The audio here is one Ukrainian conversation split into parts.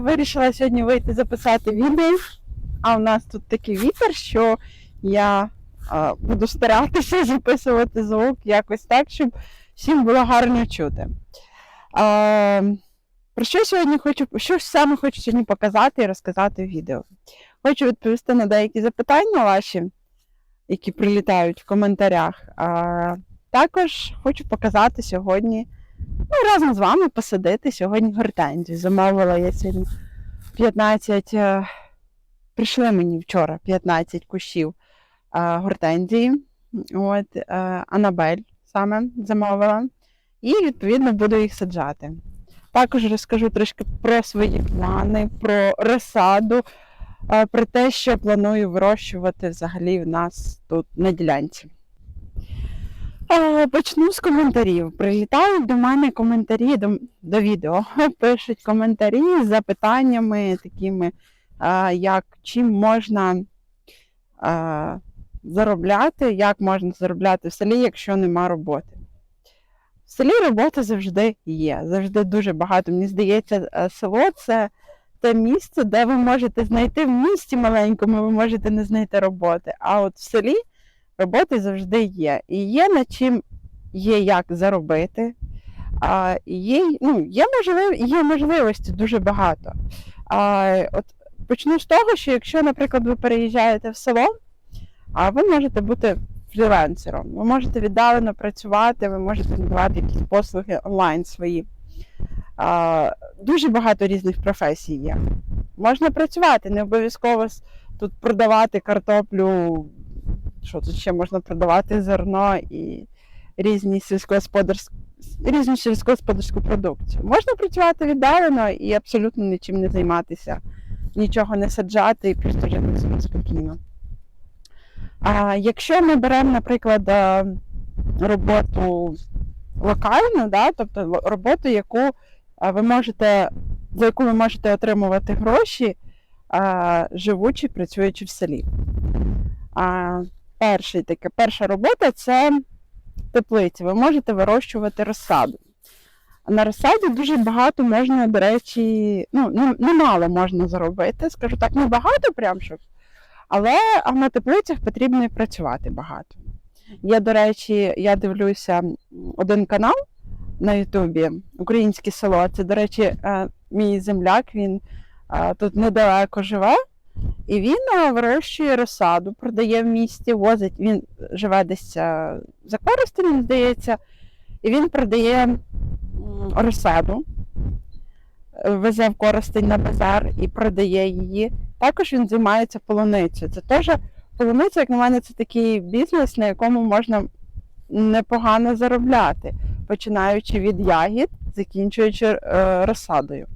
Вирішила сьогодні вийти записати відео. А у нас тут такий вітер, що я а, буду старатися записувати звук якось так, щоб всім було гарно чути. А, про що сьогодні хочу, що саме хочу сьогодні показати і розказати в відео? Хочу відповісти на деякі запитання ваші, які прилітають в коментарях. А, також хочу показати сьогодні. Ну, разом з вами посадити сьогодні гортензію. Замовила я сьогодні 15, е, прийшли мені вчора 15 кущів е, гортензії. От, е, Анабель саме замовила. І, відповідно, буду їх саджати. Також розкажу трошки про свої плани, про розсаду, про те, що планую вирощувати взагалі в нас тут на ділянці. Почну з коментарів. Прилітають до мене коментарі до, до відео. Пишуть коментарі з запитаннями такими, як чим можна заробляти, як можна заробляти в селі, якщо нема роботи. В селі робота завжди є, завжди дуже багато. Мені здається, е, село це те місце, де ви можете знайти в місті маленькому, ви можете не знайти роботи. А от в селі роботи завжди є. І є над чим є як заробити. А, є, ну, є, можлив, є можливості дуже багато. А, от почну з того, що якщо, наприклад, ви переїжджаєте в село, а ви можете бути фрілансером, ви можете віддалено працювати, ви можете надавати якісь послуги онлайн свої. А, дуже багато різних професій є. Можна працювати, не обов'язково тут продавати картоплю що тут ще можна продавати зерно і різні сільськогосподарські різну сільськогосподарську продукцію. Можна працювати віддалено і абсолютно нічим не займатися, нічого не саджати і просто жити спокійно. А якщо ми беремо, наприклад, е, роботу локальну, да, тобто роботу, яку е, ви можете, за яку ви можете отримувати гроші, е, живучи, працюючи в селі. Перший таке, перша робота це теплиця. Ви можете вирощувати розсаду. На розсаді дуже багато можна, до речі, ну, немало можна заробити, скажу так, не багато прям щоб. Але а на теплицях потрібно і працювати багато. Я, до речі, я дивлюся один канал на Ютубі Українське село. Це, до речі, е, мій земляк, він е, тут недалеко живе. І він е, вирощує розсаду, продає в місті, возить. Він живе десь е, за Коростенем, здається, і він продає розсаду, е, везе в Коростень на базар і продає її. Також він займається полуницею. Це теж полуниця, як на мене, це такий бізнес, на якому можна непогано заробляти, починаючи від ягід, закінчуючи розсадою.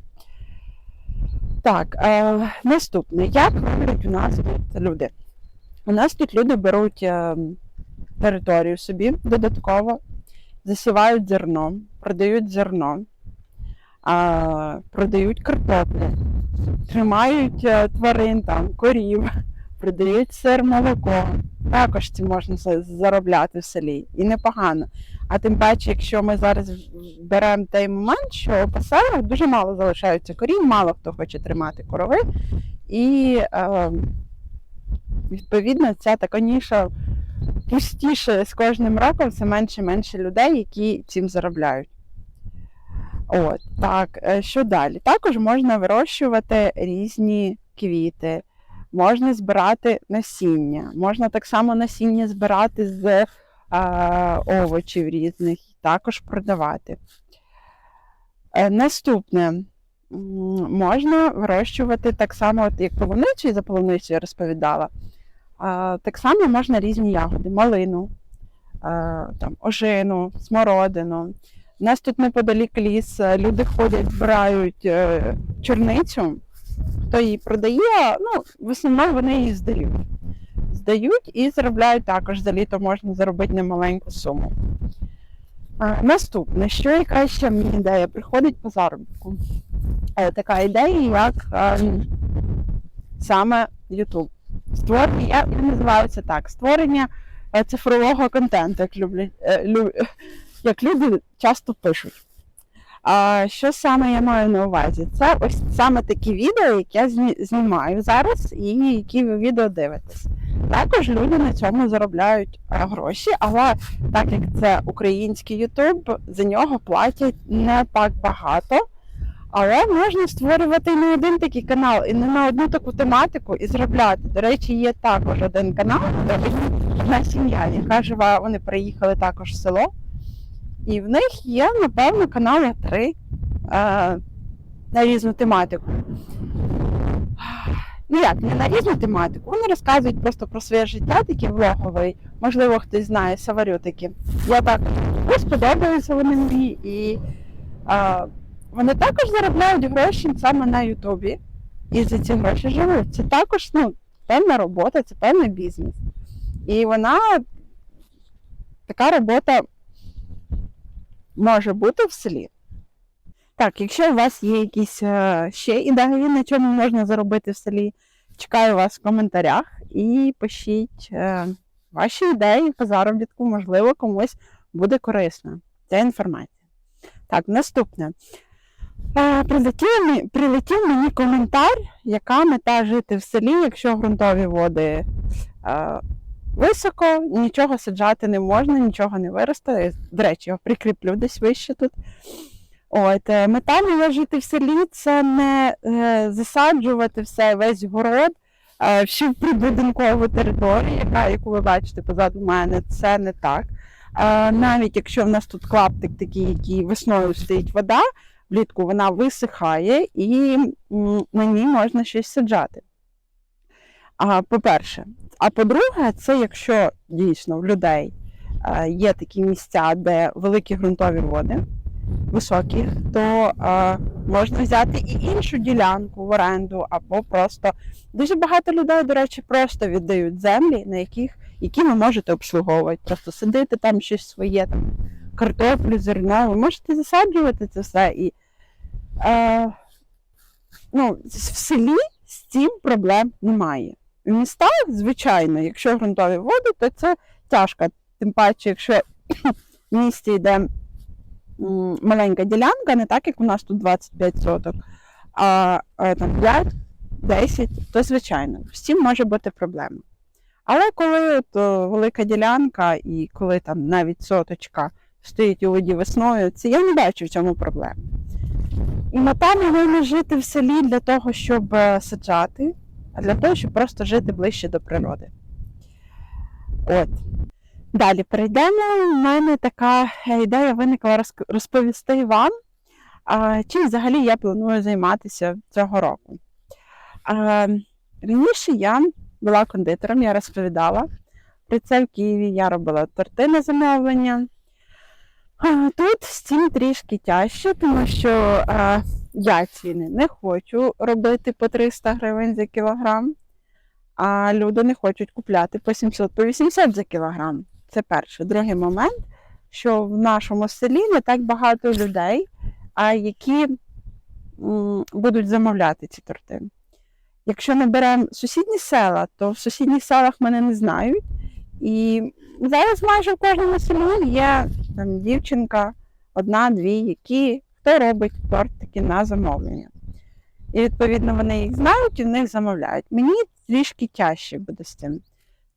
Так, е, наступне. Як роблять у нас тут люди? У нас тут люди беруть е, територію собі додатково, засівають зерно, продають зерно, е, продають картоплю, тримають е, тварин, там, корів, продають сир, молоко. Також це можна заробляти в селі і непогано. А тим паче, якщо ми зараз беремо той момент, що по селах дуже мало залишаються корів, мало хто хоче тримати корови. І е, відповідно ця така ніша пустіше з кожним роком, все менше і менше людей, які цим заробляють. От, так, е, що далі? Також можна вирощувати різні квіти, можна збирати насіння, можна так само насіння збирати з овочів різних також продавати. Е, Наступне. Можна вирощувати так само, от як полуницю, і за полуницю я розповідала. Так само можна різні ягоди, малину, а, там, ожину, смородину. У нас тут неподалік ліс, е, люди ходять, збирають е, чорницю, хто її продає, ну, в основному вони її здають. Здають і заробляють також за літо можна заробити немаленьку суму. Наступне, що яка ще мені ідея? Приходить по заробітку. Е, така ідея, як е, саме YouTube. Створення, я, називаю це так: створення е, цифрового контенту, як люблять, е, як люди часто пишуть. А, що саме я маю на увазі? Це ось саме такі відео, які я знімаю зараз, і які ви відео дивитесь. Також люди на цьому заробляють е, гроші, але так як це український YouTube, за нього платять не так багато. Але можна створювати і не один такий канал, і не на одну таку тематику і заробляти. До речі, є також один канал, одна сім'я, яка живе, вони приїхали також в село. І в них є, напевно, канали три е, на різну тематику. Ну як, не на різну тематику. Вони розказують просто про своє життя, такі влоговий. Можливо, хтось знає саварютики. Я так ось сподобаються вони мені. І е, вони також заробляють гроші саме на Ютубі. І за ці гроші живуть. Це також ну, певна робота, це певний бізнес. І вона така робота може бути в селі. Так, якщо у вас є якісь е, ще ідеї, на чому можна заробити в селі, чекаю вас в коментарях і пишіть е, ваші ідеї по заробітку, можливо, комусь буде корисна ця інформація. Так, наступне. Е, прилетів, прилетів мені коментар, яка мета жити в селі, якщо ґрунтові води високо, нічого саджати не можна, нічого не виросте. До речі, його прикріплю десь вище тут. От, е, мета моя жити в селі це не е, засаджувати все, весь город, е, всю прибудинкову територію, яка, яку ви бачите позаду мене, це не так. Навіть якщо в нас тут клаптик такий, який весною стоїть вода, влітку вона висихає і на ній можна щось саджати. А, по-перше, а по-друге, це якщо дійсно в людей е, є такі місця, де великі ґрунтові води високі, то е, можна взяти і іншу ділянку в оренду, або просто дуже багато людей, до речі, просто віддають землі, на яких які ви можете обслуговувати. Просто сидити там щось своє, там картоплю, зерно, ви можете засаджувати це все. І е, ну, в селі з цим проблем немає. В містах, звичайно, якщо ґрунтові води, то це тяжко. Тим паче, якщо в місті йде маленька ділянка, не так, як у нас тут 25 соток, а е, там 5, 10, то звичайно, з цим може бути проблема. Але коли от, о, велика ділянка і коли там навіть соточка стоїть у воді весною, це я не бачу в цьому проблеми. І моя не жити в селі для того, щоб е, саджати, а для того, щоб просто жити ближче до природи. От. Далі перейдемо. У мене така е, ідея виникла розповісти вам, чим взагалі я планую займатися цього року. Раніше я була кондитером, я розповідала про це в Києві. Я робила торти на замовлення. Тут цим трішки тяжче, тому що я ціни не хочу робити по 300 гривень за кілограм, а люди не хочуть купляти по 700-80 за кілограм. Це перше. Другий момент, що в нашому селі не так багато людей, а які будуть замовляти ці торти. Якщо ми беремо сусідні села, то в сусідніх селах мене не знають. І зараз майже в кожному селі є там, дівчинка, одна-дві, які хто робить тортики на замовлення. І відповідно вони їх знають і в них замовляють. Мені трішки тяжче буде з цим.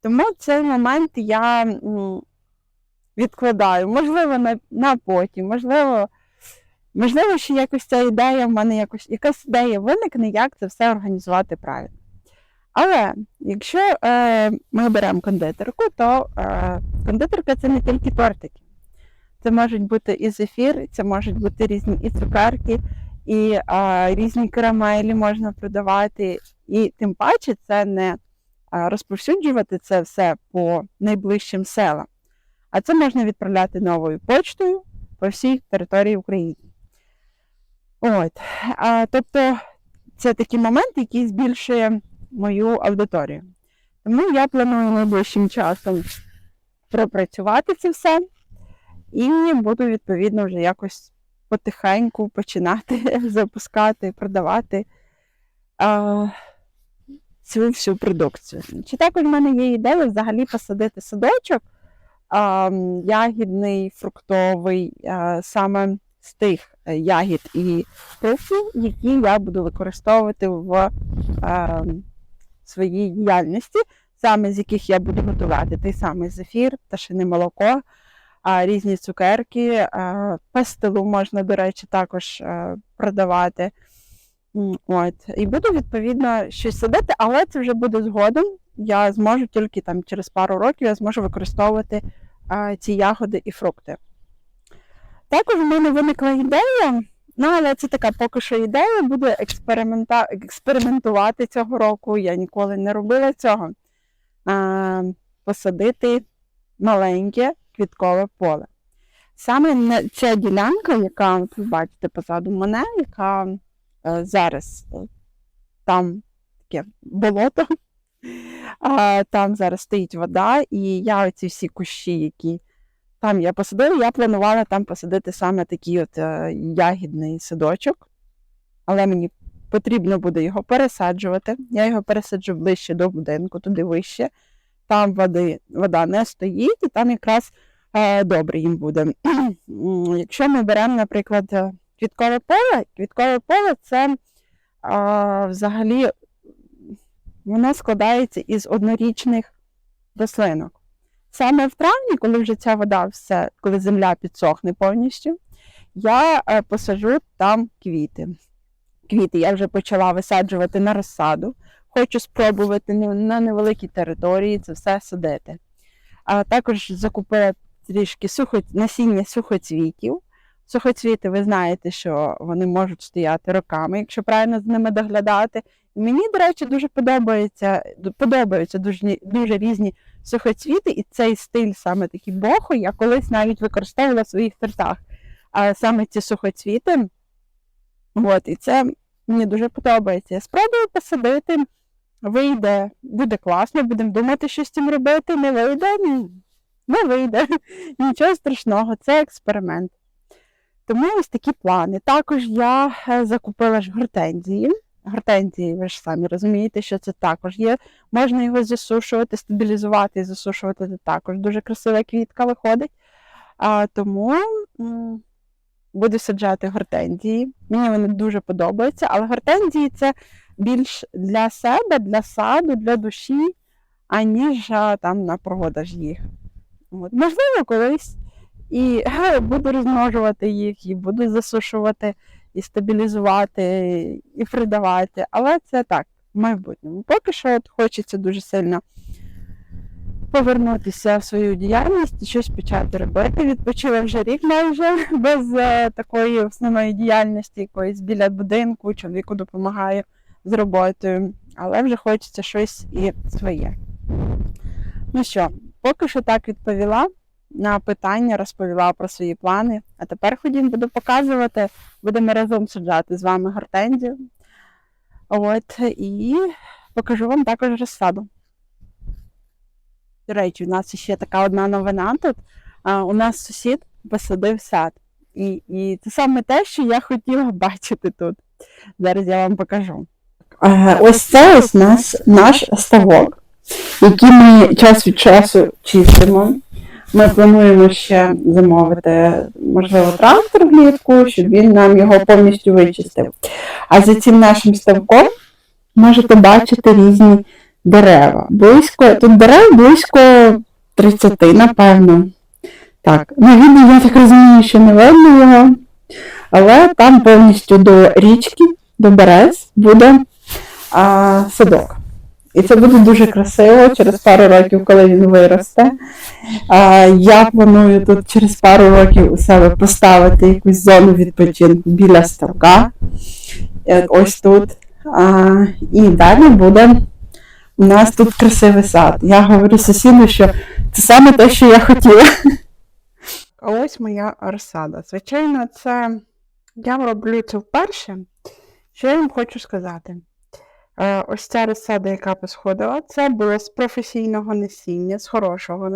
Тому цей момент я відкладаю. Можливо, на, на потім, можливо, можливо, ще якось ця ідея в мене якось, якась ідея виникне, як це все організувати правильно. Але якщо е, ми беремо кондитерку, то е, кондитерка це не тільки тортики. Це можуть бути і зефір, це можуть бути різні і цукерки, і е, різні карамелі можна продавати. І тим паче це не розповсюджувати це все по найближчим селам, а це можна відправляти новою почтою по всій території України. От. А, тобто це такий момент, який збільшує мою аудиторію. Тому я планую найближчим часом пропрацювати це все і буду, відповідно, вже якось потихеньку починати запускати, продавати а, цю всю продукцію. Чи також в мене є ідея взагалі посадити садочок а, ягідний, фруктовий, а, саме з тих е, ягід і фруктів, які я буду використовувати в е, своїй діяльності, саме з яких я буду готувати. Той самий зефір, пташине молоко, а, різні цукерки, а, пастилу можна, до речі, також е, продавати. От. І буду, відповідно, щось садити, але це вже буде згодом. Я зможу тільки там через пару років я зможу використовувати ці ягоди і фрукти. Також в мене виникла ідея, ну але це така поки що ідея, буду експеримента... експериментувати цього року. Я ніколи не робила цього. А, посадити маленьке квіткове поле. Саме ця ділянка, яка ви бачите позаду мене, яка е, зараз е, там таке болото, там зараз стоїть вода, і я оці всі кущі, які там я посадила, я планувала там посадити саме такий от е, ягідний садочок, але мені потрібно буде його пересаджувати. Я його пересаджу ближче до будинку, туди вище. Там води, вода не стоїть, і там якраз добре їм буде. Якщо ми беремо, наприклад, е, квіткове поле, квіткове поле це е, взагалі воно складається із однорічних рослинок. Саме в травні, коли вже ця вода все, коли земля підсохне повністю, я е, посаджу там квіти. Квіти я вже почала висаджувати на розсаду. Хочу спробувати на невеликій території це все садити. А також закупила трішки сухо... насіння сухоцвітів. Сухоцвіти, ви знаєте, що вони можуть стояти роками, якщо правильно з ними доглядати. Мені, до речі, дуже подобається, подобаються дуже, дуже різні сухоцвіти, і цей стиль саме такий бохо, я колись навіть використовувала в своїх тортах. А саме ці сухоцвіти. От, і це мені дуже подобається. Я спробую посадити, вийде, буде класно, будемо думати, що з цим робити. Не вийде, не вийде. Нічого страшного, це експеримент. Тому ось такі плани. Також я е, закупила ж гортензії. Гортензії, ви ж самі розумієте, що це також є. Можна його засушувати, стабілізувати і засушувати це також. Дуже красива квітка виходить. А, тому буду саджати гортензії. Мені вони дуже подобаються, але гортензії це більш для себе, для саду, для душі, аніж а, там на продаж їх. От. Можливо, колись і е, буду розмножувати їх, і буду засушувати, і стабілізувати, і придавати. Але це так, в майбутньому. Поки що от хочеться дуже сильно повернутися в свою діяльність і щось почати робити. Відпочила вже рік майже без е, такої основної діяльності, якоїсь біля будинку, чоловіку допомагаю з роботою, але вже хочеться щось і своє. Ну що, поки що так відповіла на питання, розповіла про свої плани. А тепер ходім, буду показувати, будемо разом саджати з вами гортензію. От, і покажу вам також розсаду. До речі, у нас ще така одна новина тут. А, у нас сусід посадив сад. І, і це саме те, що я хотіла бачити тут. Зараз я вам покажу. Е, Ось це ось наш, наш ставок, який ми час від часу чистимо. Ми плануємо ще замовити, можливо, трактор влітку, щоб він нам його повністю вичистив. А за цим нашим ставком можете бачити різні дерева. Близько, тут дерев близько 30, напевно. Так, на відео я так розумію, що не видно його, але там повністю до річки, до берез буде а, садок. І це буде дуже красиво через пару років, коли він виросте. А, я планую тут через пару років у себе поставити якусь зону відпочинку біля ставка. Е, Ось тут. А, і далі буде у нас тут красивий сад. Я говорю сусіду, що це саме те, що я хотіла. А ось моя розсада. Звичайно, це я роблю це вперше. Що я вам хочу сказати? Е, Ось ця розсада, яка посходила, це було з професійного насіння, з хорошого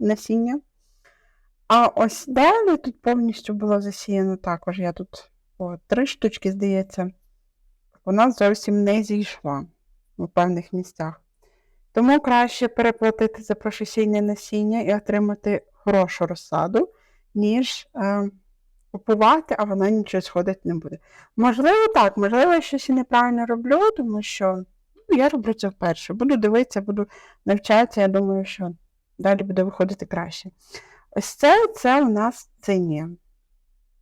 насіння-. А ось далі тут повністю було засіяно також. Я тут о, три штучки, здається, вона зовсім не зійшла у певних місцях. Тому краще переплатити за професійне насіння і отримати хорошу розсаду, ніж е, купувати, а воно нічого сходити не буде. Можливо, так, можливо, я щось і неправильно роблю, тому що ну, я роблю це вперше. Буду дивитися, буду навчатися, я думаю, що далі буде виходити краще. Ось це, це у нас цині.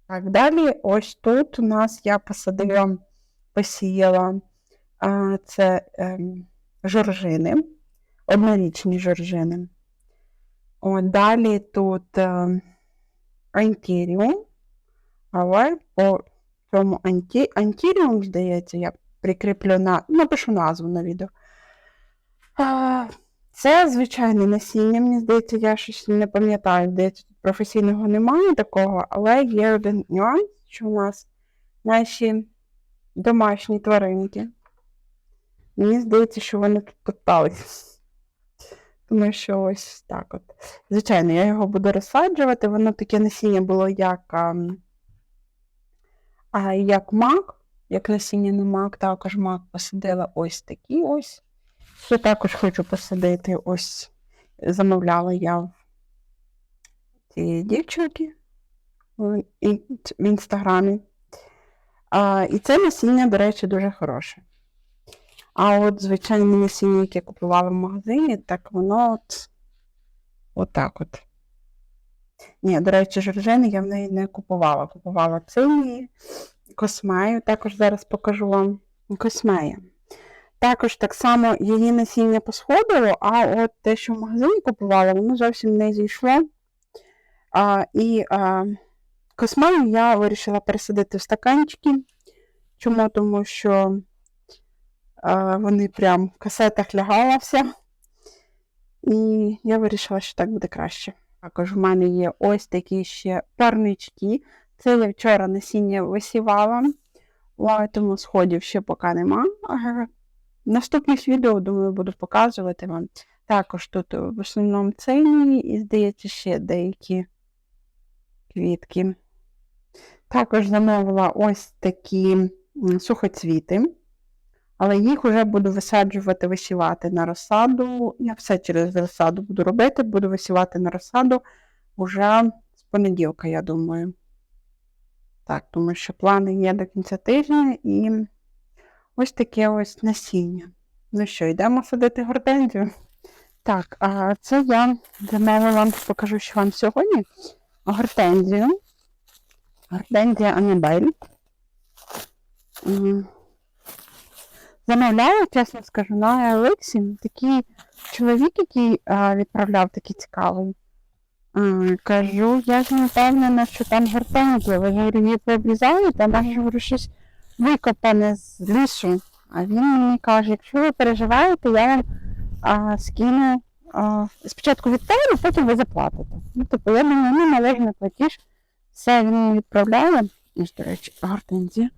Так, далі, ось тут у нас я посадила, посіяла а, це ем, жоржини, однорічні жоржини. От, далі тут е, антіріум, але по цьому анті, антіріум, здається, я прикріплю на, напишу назву на відео. А, це звичайне насіння, мені здається, я щось не пам'ятаю, здається, тут професійного немає такого, але є один нюанс, що у нас наші домашні тваринки. Мені здається, що вони тут топтались. Тому що ось так от. Звичайно, я його буду розсаджувати. Воно таке насіння було як, а, а, як мак, як насіння на мак, також мак посадила ось такі ось. Ще також хочу посадити ось. Замовляла я цієї дівчинки в інстаграмі. А, і це насіння, до речі, дуже хороше. А от звичайне насіння, яке я купувала в магазині, так воно от, отак от. Ні, до речі, жоржини я в неї не купувала. Купувала цині, космею, також зараз покажу вам космея. Також так само її насіння посходило, а от те, що в магазині купувала, воно зовсім не зійшло. А, і а, космею я вирішила пересадити в стаканчики. Чому? Тому що а, вони прям в касетах лягала. І я вирішила, що так буде краще. Також в мене є ось такі ще парнички. Це я вчора насіння висівала, тому сходів ще поки нема. Ага. Наступних відео, думаю, буду показувати вам. Також тут в основному цині і, здається, ще деякі квітки. Також замовила ось такі сухоцвіти, але їх вже буду висаджувати, висівати на розсаду. Я все через розсаду буду робити, буду висівати на розсаду вже з понеділка, я думаю. Так, тому що плани є до кінця тижня і ось таке ось насіння. Ну що, йдемо садити гортензію? Так, а це я замовила вам, покажу, що вам сьогодні. Гортензію. Гортензія Анабель. М. Замовляла, чесно скажу, на Еликсі. Такий чоловік, який а, відправляв, такий цікавий. А, кажу, я ж не впевнена, що там гортензія. Ви говорю, її пообрізаєте, а може, говорю, щось викопане з лісу. А він мені каже, якщо ви переживаєте, я вам а, скину а, спочатку відправлю, потім ви заплатите. Ну, типу, я думаю, ну, належний платіж. Все, він відправляє. До речі, гортензія.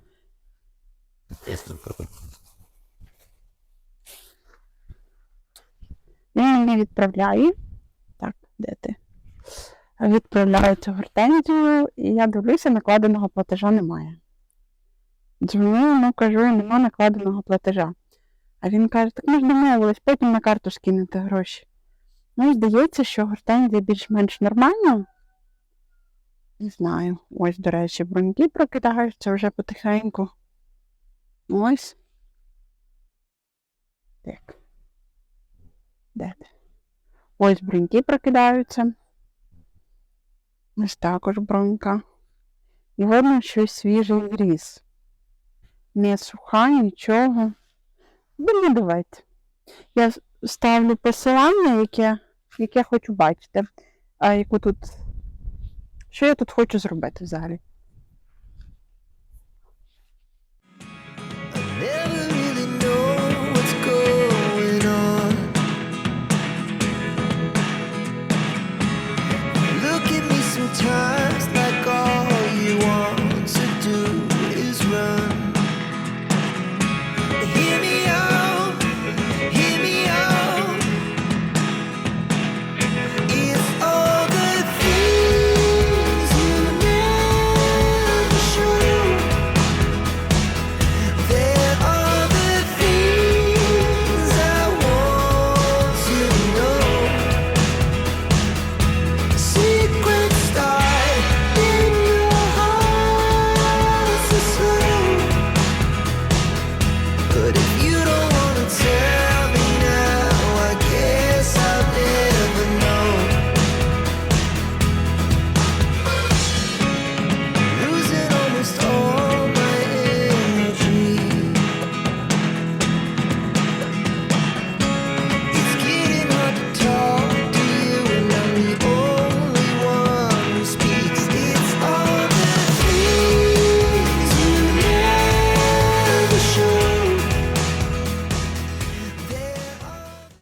Він мені відправляє. Так, де ти? Відправляє цю гортензію, і я дивлюся, накладеного платежа немає. Дзвоню йому, кажу, нема накладеного платежа. А він каже, так ми ж домовились, потім на карту скинути гроші. Ну, здається, що гортензія більш-менш нормальна. Не знаю. Ось, до речі, бруньки прокидаються вже потихеньку. Ось. Так. Де? Ось бруньки прокидаються. Ось також брунька. І видно, щось свіжий зріс. Не суха, нічого. Не давайте. Я ставлю посилання, яке, яке хочу бачити. А яку тут. Що я тут хочу зробити взагалі?